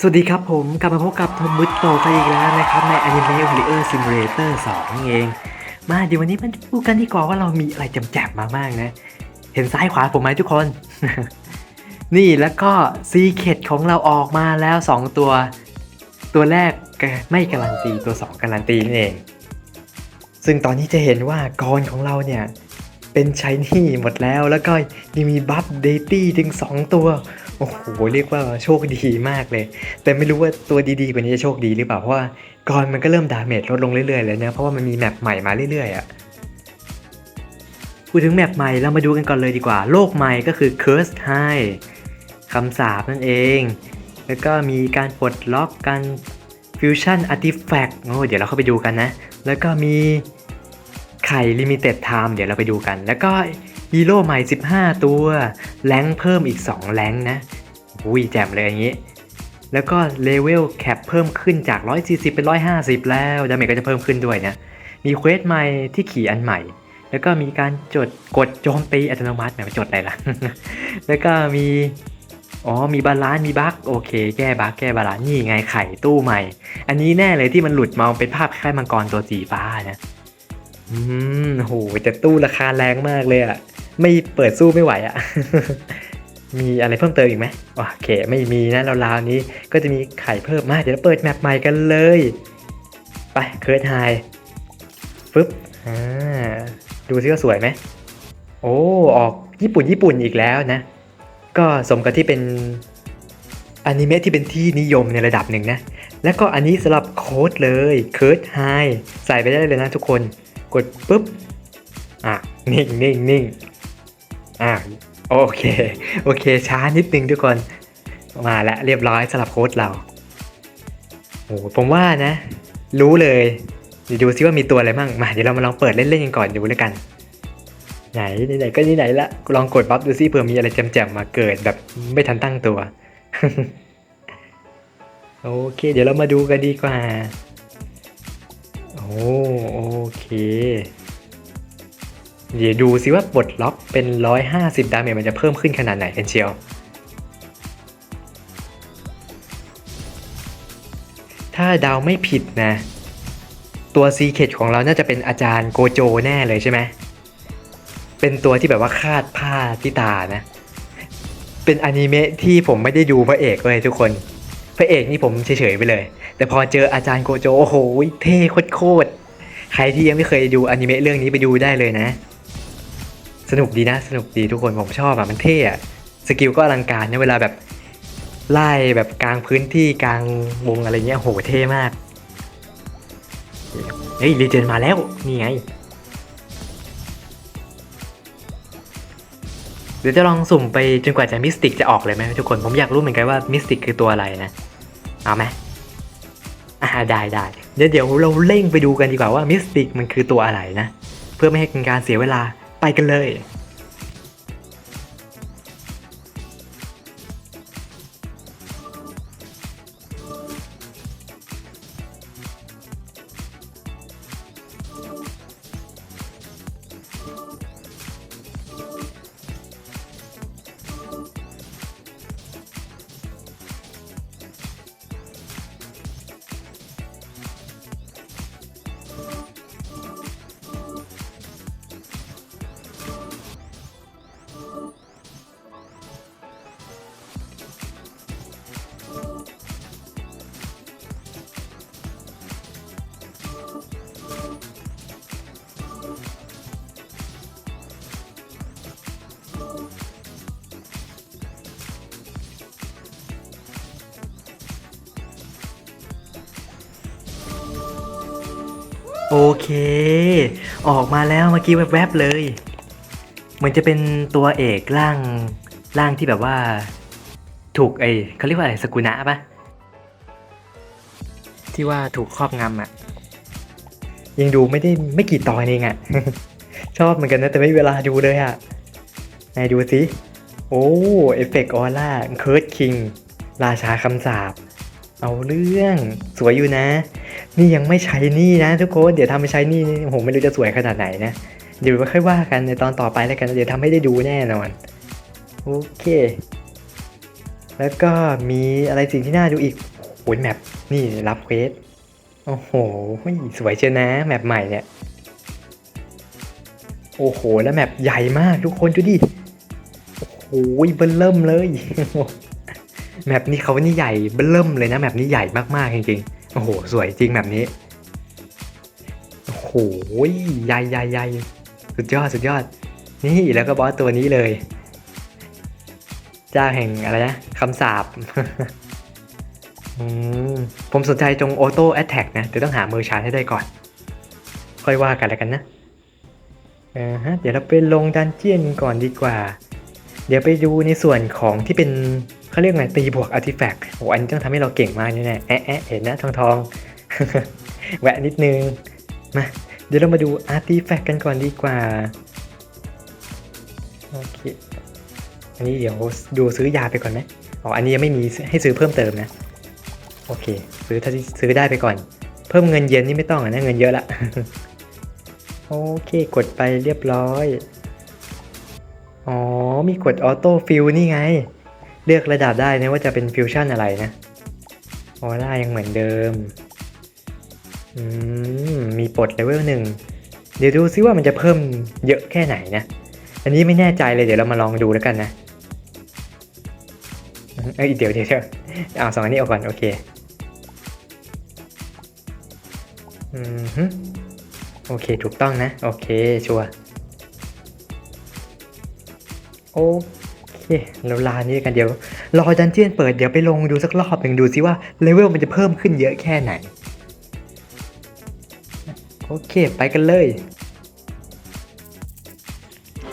สวัสดีครับผม กลับมาพบกับทอมมุตโตไปอีกแล้วนะครับ ใน Anime Warrior Simulator 2นั่นเอง มาเดี๋ยววันนี้มันดูดกันดีกว่าว่าเรามีอะไรจำแจบมามากนะ เห็นซ้ายขวาผมไหมทุกคน นี่แล้วก็ซีเคดของเราออกมาแล้ว 2 ตัว ตัวแรกไม่การันตีตัว 2 การันตีนั่นเอง ซึ่งตอนนี้จะเห็นว่ากรของเราเนี่ย เป็นชายนี่หมดแล้วแล้วก็ยังมีบัฟเดตี้ถึง 2 ตัว โอ้โหเรียกว่าโชคดีมากเลย แต่ไม่รู้ว่าตัวดีๆกว่านี้จะโชคดีหรือเปล่าเพราะว่ากรมันก็เริ่มดาเมจลดลงเรื่อยๆเลยนะเพราะว่ามันมีแมปใหม่มาเรื่อยๆอะ่ะพูดถึงแมปใหม่เรามาดูกันก่อนเลยดีกว่า โลกใหม่ก็คือ Cursed High คำสาปนั่นเอง แล้วก็มีการปลดล็อกการ Fusion Artifact โอ้เดี๋ยวเราเข้าไปดูกันนะ แล้วก็มีไข่ Limited Time เดี๋ยวเราไปดูกัน แล้วก็ฮีโร่ใหม่ 15 ตัว แรงเพิ่มอีก 2 แรงนะ อุ้ยแจ่มเลยอย่างนี้ แล้วก็เลเวลแคปเพิ่มขึ้นจาก 140 เป็น 150 แล้วดาเมจก็จะเพิ่มขึ้นด้วยนะ มีเควสใหม่ที่ขี่อันใหม่ แล้วก็มีการจดกดโจมตีอัตโนมัติแหมจดอะไรล่ะ แล้วก็มี อ๋อ มีบาลานซ์มีบั๊กโอเค แก้บั๊กแก้บาลานซ์นี่ไงไข่ตู้ใหม่ อันนี้แน่เลยที่มันหลุดมาเป็นภาพคล้ายมังกรตัวสีฟ้านะอืมโหแต่ตู้ราคาแรงมากเลยอะไม่เปิดสู้ไม่ไหวอะ มีอะไรเพิ่มเติมอีกไหมโอเค ไม่มีนะราวๆนี้ก็จะมีไข่เพิ่มมาเดี๋ยวเราเปิดแมปใหม่กันเลย ไปเคิร์ดไฮฟึบอ่าดูซิว่าสวยไหมโอ้ออกญี่ปุ่นญี่ปุ่นอีกแล้วนะ ก็สมกับที่เป็นอนิเมะที่เป็นที่นิยมในระดับหนึ่งนะ แล้วก็อันนี้สำหรับโค้ดเลยเคิร์ดไฮใส่ไปได้เลยนะทุกคน กดปุ๊บ อะ นิ่งนิ่งนิ่งอะ โอเค โอเค ช้านิดนึงทุกคน มาแล้วเรียบร้อยสำหรับโค้ดเราโอ้ผมว่านะ รู้เลย เดี๋ยวดูซิว่ามีตัวอะไรบ้าง มา เดี๋ยวเรามาลองเปิดเล่นๆกันก่อนดูแล้วกัน ไหนไหนก็นี่ไหนละ ลองกดบัฟดูซิเผื่อมีอะไรแจ่มๆมาเกิดแบบไม่ทันตั้งตัว โอเค เดี๋ยวเรามาดูกันดีกว่า โอ้โอเค เดี๋ยวดูซิว่าปลดล็อกเป็น 150 ดาเมจมันจะเพิ่มขึ้นขนาดไหนกันเชียว ถ้าดาวไม่ผิดนะ ตัวซีเคดของเราน่าจะเป็นอาจารย์โกโจแน่เลยใช่ไหม เป็นตัวที่แบบว่าคาดผ้าที่ตานะ เป็นอนิเมะที่ผมไม่ได้ดูพระเอกเลยทุกคน พระเอกนี่ผมเฉยๆไปเลย แต่พอเจออาจารย์โกโจโอ้โหเท่โคตรใครที่ยังไม่เคยดูอนิเมะเรื่องนี้ไปดูได้เลยนะ สนุกดีนะ สนุกดีทุกคนผมชอบอะมันเท่อะสกิลก็อลังการเนะเวลาแบบไล่แบบกลางพื้นที่กลางวงอะไรเงี้ยโหเท่มากเฮ้ยรีเจนมาแล้วนี่ไงเดี๋ยวจะลองสุ่มไปจนกว่าจะมิสติกจะออกเลยไหมทุกคนผมอยากรู้เหมือนกันว่ามิสติกคือตัวอะไรนะเอาไหมอ่าได้ได้เดี๋ยวเดี๋ยวเราเร่งไปดูกันดีกว่าว่ามิสติกมันคือตัวอะไรนะ เพื่อไม่ให้เป็นการเสียเวลา ไปกันเลย โอเค ออกมาแล้วเมื่อกี้แวบๆเลย เหมือนจะเป็นตัวเอกร่างร่างที่แบบว่า ถูกไอเขาเรียกว่าอะไรสกุณะปะที่ว่าถูกครอบงำอะ่ะ ยังดูไม่ได้ไม่กี่ตอนเองอะ่ะ ชอบเหมือนกันนะแต่ไม่มีเวลาดูเลยอะ่ะไหนดูสิโอ้เอฟเฟกต์ออร่าเคิร์ดคิงราชาคำสาป เอาเรื่องสวยอยู่นะ นี่ยังไม่ใช้นี่นะ ทุกคนเดี๋ยวทำไปใช้นี่นี่ผมไม่รู้จะสวยขนาดไหนนะเดี๋ยวค่อยว่ากันในตอนต่อไปแล้วกันเดี๋ยวทำให้ได้ดูแน่นอนโอเค แล้วก็มีอะไรสิ่งที่น่าดูอีกโอ้ยแมปนี่รับเควสโอ้โหสวยเชียวนะ แมปใหม่เนี่ยโอ้โห แล้วแมปใหญ่มากทุกคนดูดิโอ้โหเบิ่เริ่มเลย แมปนี้เขานี่ใหญ่เบิ่มเริ่มเลยนะแมปนี้ใหญ่มากๆจริงๆ โอ้โห สวยจริงแบบนี้ โอ้โหใหญ่ใหญ่ใหญ่สุดยอดสุดยอด นี่แล้วก็บอสตัวนี้เลยเจ้าแห่งอะไรนะคำสาปผมสนใจตรงออโต้แอ t แทกนะแต่ต้องหามือชาร์จให้ได้ก่อน ค่อยว่ากันแล้วกันนะอ่าฮะเดี๋ยวเราไปลงดันเจียนก่อนดีกว่า เดี๋ยวไปดูในส่วนของที่เป็น เขาเรียกไงตีบวกอาร์ติแฟกต์โอ้อันนี้ต้องทำให้เราเก่งมากแน่ๆแอะแอะเห็นนะทองทองแวะนิดนึง มา เดี๋ยวเรามาดูอาร์ติแฟกต์กันก่อนดีกว่าโอเคอันนี้เดี๋ยวดูซื้อยาไปก่อนไหมอ๋ออันนี้ยังไม่มีให้ซื้อเพิ่มเติมนะ โอเค ซื้อถ้าที่ซื้อได้ไปก่อน เพิ่มเงินเย็นนี่ไม่ต้องนะเงินเยอะละโอเค กดไปเรียบร้อย อ๋อ มีกดออโต้ฟิลนี่ไง เลือกระดับได้นะว่าจะเป็นฟิวชั่นอะไรนะออร่ายังเหมือนเดิม อืม มีปลดเลเวลหนึ่ง เดี๋ยวดูซิว่ามันจะเพิ่มเยอะแค่ไหนนะ อันนี้ไม่แน่ใจเลยเดี๋ยวเรามาลองดูแล้วกันนะ เอ้ยเดี๋ยวเดี๋ยวเดี๋ยวเอาสองอันนี้ออกก่อน โอเค อืมโอเค ถูกต้องนะ โอเค ชัวโอ เคเราลานี้กันเดี๋ยวรอดันเจียนเปิดเดี๋ยวไปลงดูสักรอบหนึ่งดูซิว่าเลเวลมันจะเพิ่มขึ้นเยอะแค่ไหน โอเคไปกันเลย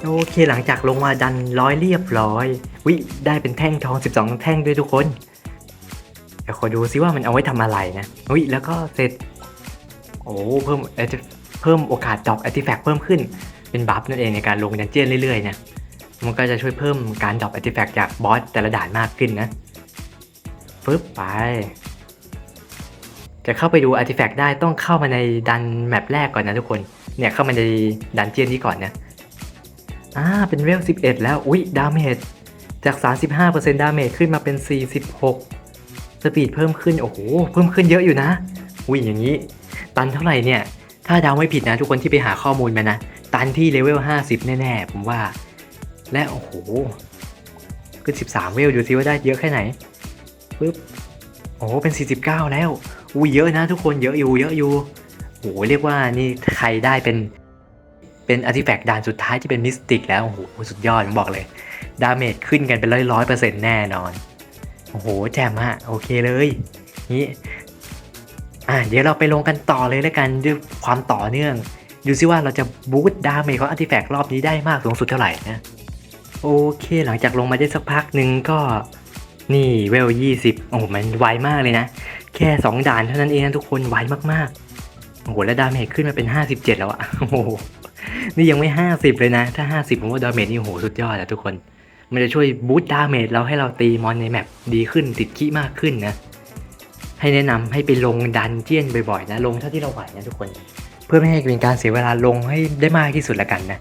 โอเคหลังจากลงมาดันร้อยเรียบร้อย วิได้เป็นแท่งทอง 12 แท่งด้วยทุกคนเดี๋ยวขอดูซิว่ามันเอาไว้ทำอะไรนะวิแล้วก็เสร็จ โอ้เพิ่มเอ่อจเพิ่มโอกาสดอกอาร์ติแฟกต์เพิ่มขึ้นเป็นบัฟนั่นเองในการลงดันเจียนเรื่อยๆนะ มันก็จะช่วยเพิ่มการดรอปอาร์ติแฟกต์จากบอสแต่ละด่านมากขึ้นนะฟึบไป จะเข้าไปดูอาร์ติแฟกต์ได้ต้องเข้ามาในดันแมปแรกก่อนนะทุกคน เนี่ยเข้ามาในดันเจียนนี้ก่อนนะอ่าเป็นเวล 11 แล้ว อุ๊ย ดาเมจ จาก 35%ดาเมจขึ้นมาเป็น 46 สปีดเพิ่มขึ้น โอ้โห เพิ่มขึ้นเยอะอยู่นะ อุ๊ย อย่างนี้ ตันเท่าไหร่เนี่ย ถ้าดาวไม่ผิดนะ ทุกคนที่ไปหาข้อมูลมานะ ตันที่เลเวล 50 แน่ ๆ ผมว่า และโอ้โหขึ้น 13 เวลดูซิว่าได้เยอะแค่ไหนปึ๊บโอ้โหเป็น 49 แล้วอุ้ยเยอะนะทุกคนเยอะอยู่เยอะอยู่โอ้โหเรียกว่านี่ใครได้เป็นเป็นอาร์ติแฟกต์ด่านสุดท้ายที่เป็นมิสติกแล้วโอ้โหสุดยอดผมบอกเลย ดาเมจขึ้นกันเป็นร้อยร้อยเปอร์เซ็นต์แน่นอน โอ้โห แจ่มฮะ โอเคเลยนี่อะเดี๋ยวเราไปลงกันต่อเลยแล้วกันด้วยความต่อเนื่อง ดูซิว่าเราจะบูตดาเมจของอาร์ติแฟกต์รอบนี้ได้มากสูงสุดเท่าไหร่นะ โอเคหลังจากลงมาได้สักพักหนึ่งก็นี่เวลยี่สิบโอ้โหมันไวมากเลยนะ แค่สองด่านเท่านั้นเองนะทุกคนไวมากๆ โอ้โหแล้วดาเมจขึ้นมาเป็นห้าสิบเจ็ดแล้วอะโอ้โหนี่ยังไม่ 50 เลยนะ ถ้า 50ผมว่าดาเมจนี่โหสุดยอดอะทุกคน มันจะช่วยบูตดาเมจเราให้เราตีมอนในแมปดีขึ้นติดขี้มากขึ้นนะ ให้แนะนำให้ไปลงดันเจียนบ่อยๆนะ ลงเท่าที่เราไหวนะทุกคน เพื่อไม่ให้เป็นการเสียเวลาลงให้ได้มากที่สุดละกันนะ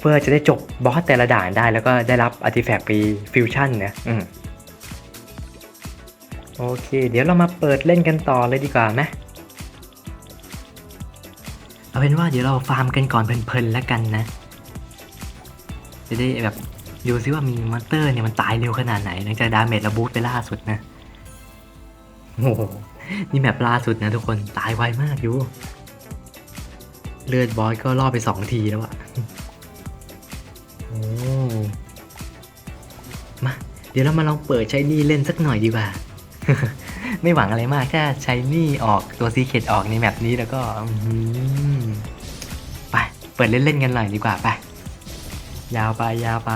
เพื่อจะได้จบบอสแต่ละด่านได้แล้วก็ได้รับอาร์ติแฟกต์ไปฟิวชั่นนะอืมโอเค เดี๋ยวเรามาเปิดเล่นกันต่อเลยดีกว่าไหมเอาเป็นว่าเดี๋ยวเราฟาร์มกันก่อนเพลินๆแล้วกันนะ จะได้แบบดูซิว่ามีมอนเตอร์เนี่ยมันตายเร็วขนาดไหนหลังจากดาเมจระบูตไปล่าสุดนะโอ้โหนี่แมปล่าสุดนะทุกคนตายไวมากอยู่ เลือดบอสก็ล่อไปสองทีแล้วอะโอ้มา เดี๋ยวเรามาลองเปิดใช้นี่เล่นสักหน่อยดีกว่า ไม่หวังอะไรมากแค่ใช้นี่ออกตัวซีเคดออกในแมปนี้แล้วก็อื้อหือไป เปิดเล่นๆกันหน่อยดีกว่าไป ยาวไปยาวไป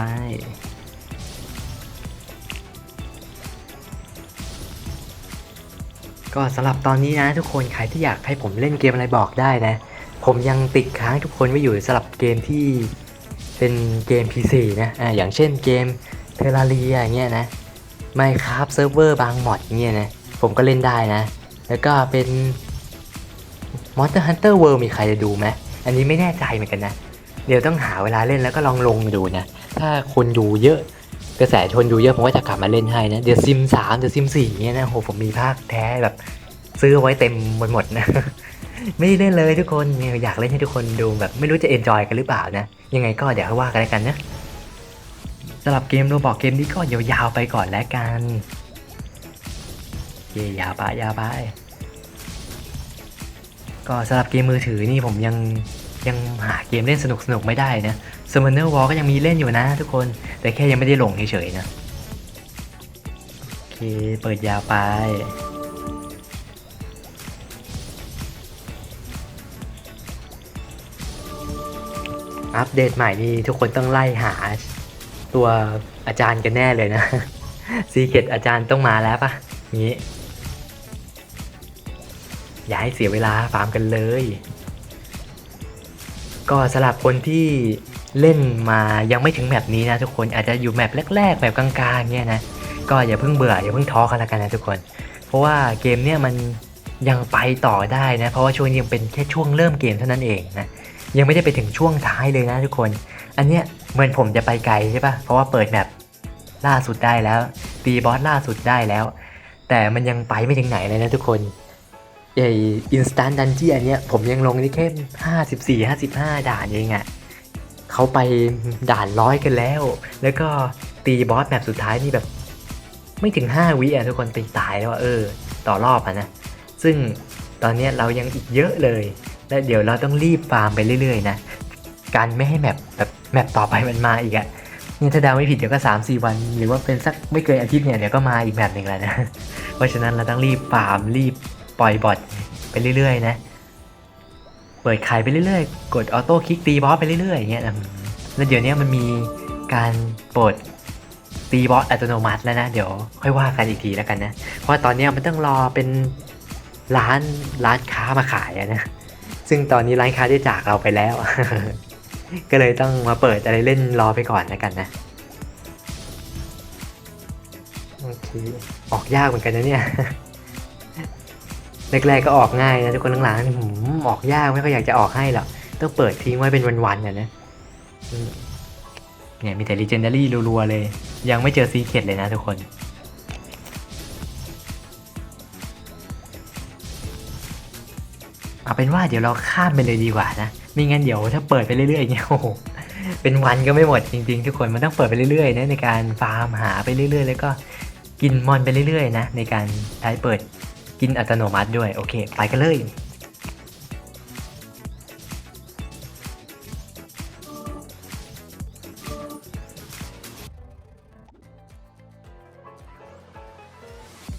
ก็สำหรับตอนนี้นะทุกคนใครที่อยากให้ผมเล่นเกมอะไรบอกได้นะ ผมยังติดค้างทุกคนไว้อยู่สำหรับเกมที่เป็นเกม PC นะอ่าอย่างเช่นเกมเทราเรียอย่างเงี้ยนะ Minecraft Server บางมอดเงี้ยนะผมก็เล่นได้นะ แล้วก็เป็น Monster Hunter World มีใครจะดูไหมอันนี้ไม่แน่ใจเหมือนกันนะ เดี๋ยวต้องหาเวลาเล่นแล้วก็ลองลงดูนะ ถ้าคนดูเยอะกระแสชนดูเยอะผมก็จะกลับมาเล่นให้นะ เดี๋ยวซิมสามเดี๋ยวซิมสี่เงี้ยนะโหผมมีภาคแท้แบบ ซื้อไว้เต็มหมดหมดนะ ไม่ได้เล่นเลยทุกคนอยากเล่นให้ทุกคนดูแบบไม่รู้จะเอนจอยกันหรือเปล่านะ ยังไงก็เดี๋ยวค่อยว่ากันแล้วกันนะสำหรับเกมโรบอกเกมนี้ก็ยาวๆไปก่อนแล้วกันเยยาวไปยาวไปก็สำหรับเกมมือถือนี่ผมยังยังหาเกมเล่นสนุกสนุกๆไม่ได้นะ s u m m o n e r War ก็ยังมีเล่นอยู่นะทุกคน แต่แค่ยังไม่ได้ลงเฉยๆนะ โอเค เปิดยาวไป อัปเดตใหม่นี่ทุกคนต้องไล่หา ตัวอาจารย์กันแน่เลยนะซีเ e ตอาจารย์ต้องมาแล้วปะนี้ อย่าให้เสียเวลาฟาร์มกันเลย ก็สำหรับคนที่เล่นมายังไม่ถึงแมปนี้นะทุกคนอาจจะอยู่แมปแรกๆแบบกลางๆเนี่ยนะก็อย่าเพิ่งเบื่ออย่าเพิ่งท้อกันละกันนะทุกคน เพราะว่าเกมเนี่ยมันยังไปต่อได้นะ เพราะว่าช่วงนี้ยังเป็นแค่ช่วงเริ่มเกมเท่านั้นเองนะ ยังไม่ได้ไปถึงช่วงท้ายเลยนะทุกคน อันเนี้ยเหมือนผมจะไปไกลใช่ปะเพราะว่าเปิดแมปล่าสุดได้แล้วตีบอสล่าสุดได้แล้ว แต่มันยังไปไม่ถึงไหนเลยนะทุกคนไออินสแตนดันจี้อันเนี้ยผมยังลงได้แค่ห้าสิบสี่ห้าสิบห้าด่านเองอะ่ะเขาไปด่านร้อยกันแล้ว แล้วก็ตีบอสแมปสุดท้ายนี่แบบ ไม่ถึง5วิอะทุกคนตีตายแล้วเออ ต่อรอบอะนะ ซึ่งตอนเนี้ยเรายังอีกเยอะเลย และเดี๋ยวเราต้องรีบฟาร์มไปเรื่อยๆนะการไม่ให้แมปแบบแมปต่อไปมันมาอีกอะนี่ถ้าดาวไม่ผิดเดี๋ยวก็3 4วัน หรือว่าเป็นสักไม่เกินอาทิตย์เนี่ยเดี๋ยวก็มาอีกแมปหนึ่งแล้วนะเพราะฉะนั้นเราต้องรีบฟาร์มรีบปล่อยบอทไปเรื่อยๆนะเปิดขายไปเรื่อยๆ กดออโต้คลิกตีบอสไปเรื่อยๆอย่างเงี้ยแล้วเดี๋ยวนี้มันมีการปลดตีบอสอัตโนมัติแล้วนะ เดี๋ยวค่อยว่ากันอีกทีแล้วกันนะ เพราะตอนนี้มันต้องรอเป็นร้านร้านค้ามาขายอะนะ ซึ่งตอนนี้ร้านค้าได้จากเราไปแล้ว ก็เลยต้องมาเปิดอะไรเล่นรอไปก่อนแล้วกันนะโอเคออกยากเหมือนกันนะเนี่ยแรกๆก็ออกง่ายนะทุกคนหลังๆนี่หืมออกยากไม่ค่อยอยากจะออกให้หรอกต้องเปิดทิ้งไว้เป็นวันๆอะนะเนี่ยมีแต่ Legendary รัวๆเลย ยังไม่เจอซีเค t เลยนะทุกคน เป็นว่าเดี๋ยวเราข้ามไปเลยดีกว่านะไม่งั้นเดี๋ยวถ้าเปิดไปเรื่อยๆอย่างเงี้ยโอ้โหเป็นวันก็ไม่หมดจริงๆ ทุกคนมันต้องเปิดไปเรื่อยๆนะในการฟาร์มหาไปเรื่อยๆ แล้วก็กินมอนไปเรื่อยๆนะในการใช้เปิดกินอัตโนมัติด้วยโอเค ไปกันเลย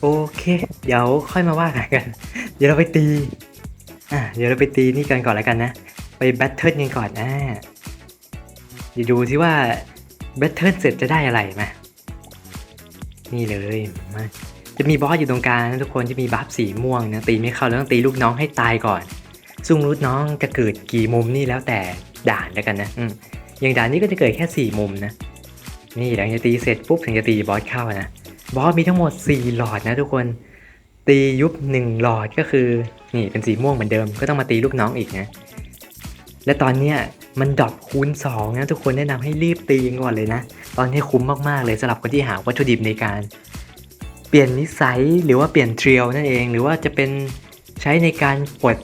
โอเค เดี๋ยวค่อยมาว่ากัน เดี๋ยวเราไปตี อะเดี๋ยวเราไปตีนี่กันก่อนแล้วกันนะ ไปแบทเทิลกันก่อนนะเดี๋ยวดูที่ว่าแบทเทิลเสร็จจะได้อะไรมานี่เลยมาจะมีบอสอยู่ตรงกลางนะทุกคนจะมีบัฟสีม่วงนะตีไม่เข้าแล้วต้องตีลูกน้องให้ตายก่อน ซึ่งลูกน้องจะเกิดกี่มุมนี่แล้วแต่ด่านแล้วกันนะอืมอย่างด่านนี้ก็จะเกิดแค่สี่มุมนะ นี่หลังจากตีเสร็จปุ๊บถึงจะตีบอสเข้านะ บอสมีทั้งหมด 4 หลอดนะทุกคน ตียุบ1หลอดก็คือนี่เป็นสีม่วงเหมือนเดิมก็ต้องมาตีลูกน้องอีกนะ และตอนเนี้ยมันดรอปคูณ2นะทุกคนแนะนำให้รีบตีก่อนเลยนะ ตอนนี้คุ้มมากๆเลยสำหรับคนที่หาวัตถุดิบในการเปลี่ยนนิสัยหรือว่าเปลี่ยนเทรียลนั่นเองหรือว่าจะเป็นใช้ในการปลด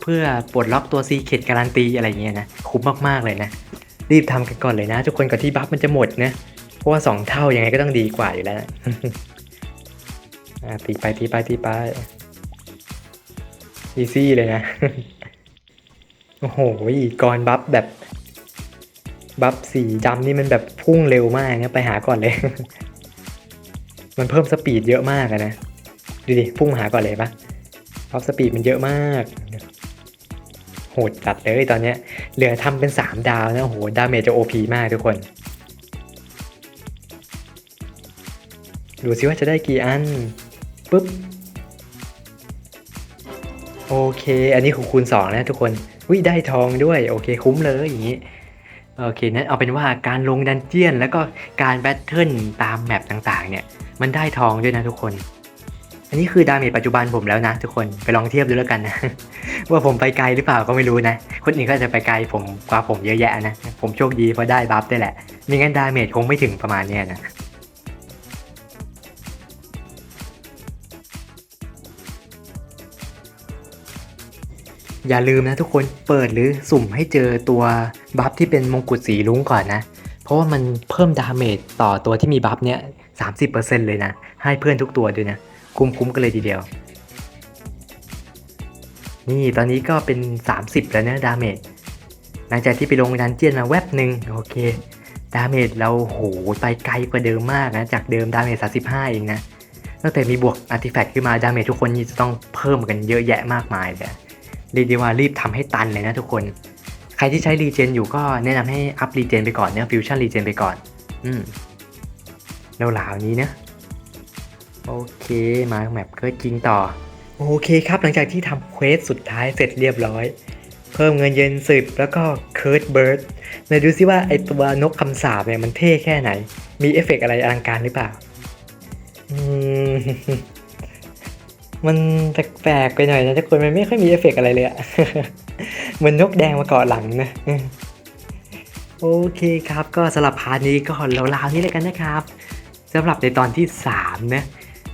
เพื่อปลดล็อกตัวซีเคดการันตีอะไรเงี้ยนะคุ้มมากๆเลยนะ รีบทำกันก่อนเลยนะ ทุกคนก่อนที่บัฟมันจะหมดนะเพราะว่าสองเท่ายังไงก็ต้องดีกว่าอยู่แล้วนะ อะตีไปตีไปตีไปอีซี่เลยนะ โอ้โหกรบัฟแบบ บัฟสีดำนี่มันแบบพุ่งเร็วมากนะไปหาก่อนเลย มันเพิ่มสปีดเยอะมากนะ ดูดิ พุ่งหาก่อนเลยปะบัฟสปีดมันเยอะมาก โหดจัดเลยตอนเนี้ย เหลือทำเป็นสามดาวนะ โอ้โห ดาเมจจะโอพีมากทุกคนดูซิว่าจะได้กี่อัน ปุ๊บ โอเค อันนี้คือคูณ2นะทุกคนวิได้ทองด้วย โอเค คุ้มเลยอย่างนี้ โอเค นั้นเอาเป็นว่าการลงดันเจียน แล้วก็การแบทเทิลตามแมปต่างๆ เนี่ย มันได้ทองด้วยนะทุกคน อันนี้คือดาเมจปัจจุบันผมแล้วนะ ทุกคน ไปลองเทียบดูแล้วกันนะ ว่าผมไปไกลหรือเปล่าก็ไม่รู้นะ คนอื่นก็จะไปไกลผมกว่าผมเยอะแยะนะ ผมโชคดีเพราะได้บัฟได้แหละ ไม่งั้นดาเมจคงไม่ถึงประมาณนี้นะ อย่าลืมนะทุกคนเปิดหรือสุ่มให้เจอตัวบัฟที่เป็นมงกุฎสีลุ้งก่อนนะ เพราะว่ามันเพิ่มดาเมจต่อตัวที่มีบัฟเนี้ย30%เปอร์เซ็นต์เลยนะ ให้เพื่อนทุกตัวด้วยนะ คุ้มๆกันเลยทีเดียว นี่ตอนนี้ก็เป็น 30 แล้วนะดาเมจหลังจากที่ไปลงดันเจียนมาแวบหนึ่งโอเคดาเมจเราโหไปไกลกว่าเดิมมากนะ จากเดิมดาเมจ35 เองนะตั้งแต่มีบวกอาร์ติแฟกต์ขึ้นมาดาเมจทุกคนนี่จะต้องเพิ่มกันเยอะแยะมากมายเลย เรียกได้ว่ารีบทำให้ตันเลยนะทุกคน ใครที่ใช้รีเจนอยู่ก็แนะนำให้อัพรีเจนไปก่อนเนี่ยฟิวชั่นรีเจนไปก่อน อืมแล้วหลาวนี้นะโอเคมาแมปเคิร์ดจริงต่อ โอเคครับหลังจากที่ทำเควสสุดท้ายเสร็จเรียบร้อย เพิ่มเงินเย็นสิบแล้วก็เคิร์ดเบิร์ดไหนดูซิว่าไอตัวนกคำสาบเนี่ยมันเท่แค่ไหน มีเอฟเฟกต์อะไรอลังการหรือเปล่า อืม มันแปลกๆไปหน่อยนะทุกคนมันไม่ค่อยมีเอฟเฟกต์อะไรเลยอะเหมันนกแดงมาเกาะหลังนะโอเคครับ ก็สำหรับพาร์ทนี้ก็ราวๆนี้เลยกันนะครับสำหรับในตอนที่3นะ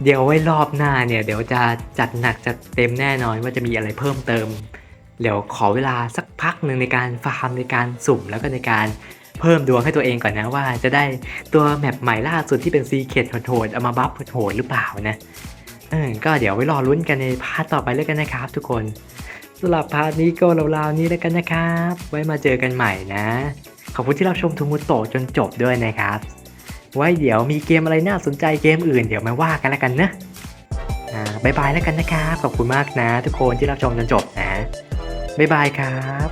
เดี๋ยวไว้รอบหน้าเนี่ย เดี๋ยวจะจัดหนักจัดเต็มแน่นอนว่าจะมีอะไรเพิ่มเติม เดี๋ยวขอเวลาสักพักหนึ่งในการฟาร์มในการสุ่มแล้วก็ในการเพิ่มดวงให้ตัวเองก่อนนะว่าจะได้ตัวแมปใหม่ล่าสุดที่เป็นซีเคทโหดๆเอามาบัฟโหดหรือเปล่านะ ก็เดี๋ยวไว้รอลุ้นกันในพาร์ทต่อไปแล้วกันนะครับ ทุกคนสำหรับพาร์ทนี้ก็ราวๆนี้แล้วกันนะครับ ไว้มาเจอกันใหม่นะ ขอบคุณที่รับชมทูมุโตจนจบด้วยนะครับ ไว้เดี๋ยวมีเกมอะไรน่าสนใจเกมอื่นเดี๋ยวมาว่ากันแล้วกันนะอ่าบายบายแล้วกันนะครับ ขอบคุณมากนะ ทุกคนที่รับชมจนจบนะบ๊ายบายครับ